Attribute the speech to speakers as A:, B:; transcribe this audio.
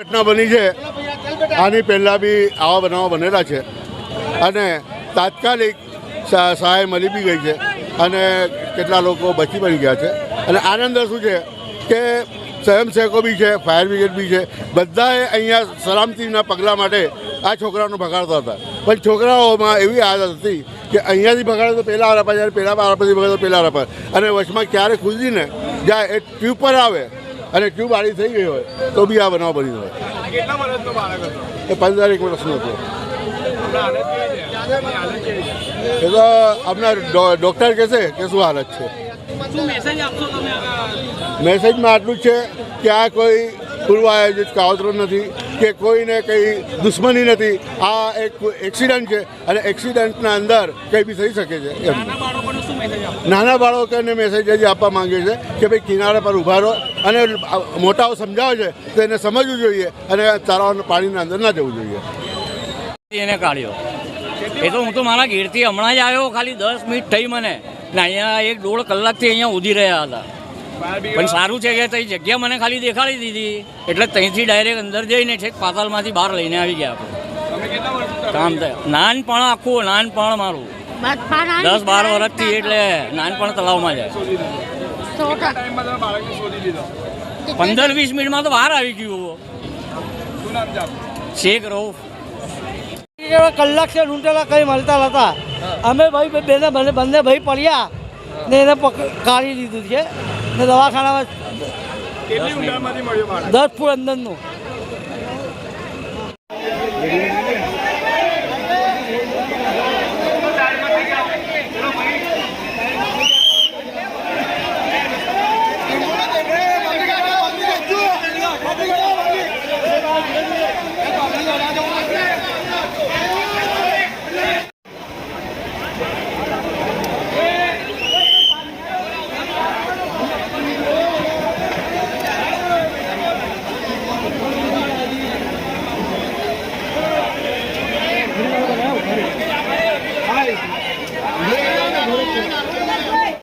A: ઘટના બની છે. આની પહેલાં બી આવા બનાવો બનેલા છે. અને તાત્કાલિક સહાય મળી બી ગઈ છે. અને કેટલા લોકો બચી પડી ગયા છે. અને આનંદ શું છે કે સ્વયંસેવકો બી છે, ફાયર બ્રિગેડ બી છે. બધાએ અહીંયા સલામતીના પગલાં માટે આ છોકરાઓને ભગાડતા હતા. પણ છોકરાઓમાં એવી આદત હતી કે અહીંયાથી ભગાડે તો પહેલાં આરા જ્યારે પહેલાં આરા પછી ભગાડે તો પહેલાં આરા અને વચમાં ક્યારે કૂદીને જાય એ ટ્યુબ પર આવે અને ટ્યુબ આડી થઈ ગઈ હોય તો બી આ બનાવ બની હોય એ પંદર એક વર્ષનો હતો. એ તો આપણા ડૉક્ટર કહેશે કે શું હાલત છે? મેસેજમાં આટલું જ છે કે આ કોઈ પૂર્વ આયોજિત કાવતરો નથી. કે કોઈને કંઈ દુશ્મની નથી. આ એક એક્સિડન્ટ છે અને એક્સિડન્ટના અંદર કંઈ બી થઈ શકે છે. એમ.
B: નાના બાળકોને મેસેજ આપશો?
A: નાના બાળકોને મેસેજ જ આપવા માંગે છે કે ભાઈ કિનારા પર ઊભા રહો અને મોટાઓ સમજાવે છે તો એને સમજવું જોઈએ અને તારાઓના પાણીના અંદર ના જવું જોઈએ.
C: એને કાઢ્યો. એ તો હું તો મારા ઘેરથી હમણાં જ આવ્યો ખાલી દસ મિનિટ થઈ મને. ને અહીંયા એક દોઢ કલાકથી અહીંયા ઉધી રહ્યા હતા. પણ સારું છે કે તઈ જગ્યા મને ખાલી દેખાડી દીધી. એટલે ત્યાંથી ડાયરેક્ટ અંદર જઈને છેક પાતાલમાંથી બહાર લઈને આવી ગયા આપણે.
D: તમે કેટલા વર્ષથી
C: કામ થાય. નાનપણ આખું નાનપણ મારું. દસ બાર વર્ષથી એટલે નાનપણ તળાવમાં જાય. પંદર વીસ મિનિટમાં તો બહાર આવી ગયું? શેખ રહું
E: કલાક છે લૂંટેલા કઈ મળતા નતા અમે ભાઈ બેને બંને ભાઈ પડ્યા ને એને કાઢી લીધું છે. દવાખાનામાં દસ ફૂટ અંદરનું.